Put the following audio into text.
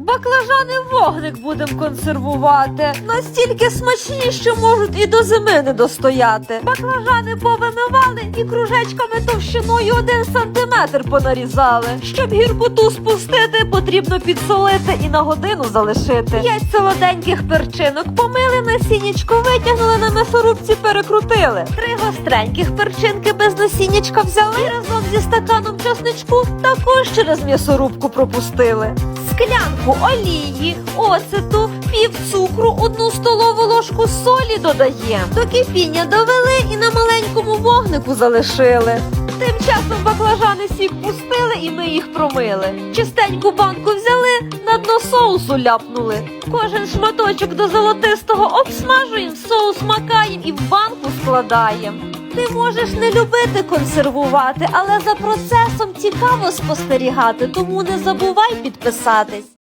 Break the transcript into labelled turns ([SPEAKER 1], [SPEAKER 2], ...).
[SPEAKER 1] Баклажани вогник будемо консервувати. Настільки смачні, що можуть і до зими не достояти. Баклажани повимивали і кружечками товщиною один сантиметр понарізали. Щоб гіркоту спустити, потрібно підсолити і на годину залишити. П'ять солоденьких перчинок помили насіннячко, витягнули на м'ясорубці, перекрутили. Три гостреньких перчинки без насіннячка взяли і разом зі стаканом часничку також через м'ясорубку пропустили. Склянку олії, оцету, пів цукру, одну столову ложку солі додаємо. До кипіння довели і на маленькому вогнику залишили. Тим часом баклажани сік пустили і ми їх промили. Чистеньку банку взяли, на дно соусу ляпнули. Кожен шматочок до золотистого обсмажуємо, соус макаємо і в банку складаємо. Ти можеш не любити консервувати, але за процесом цікаво спостерігати, тому не забувай підписатись.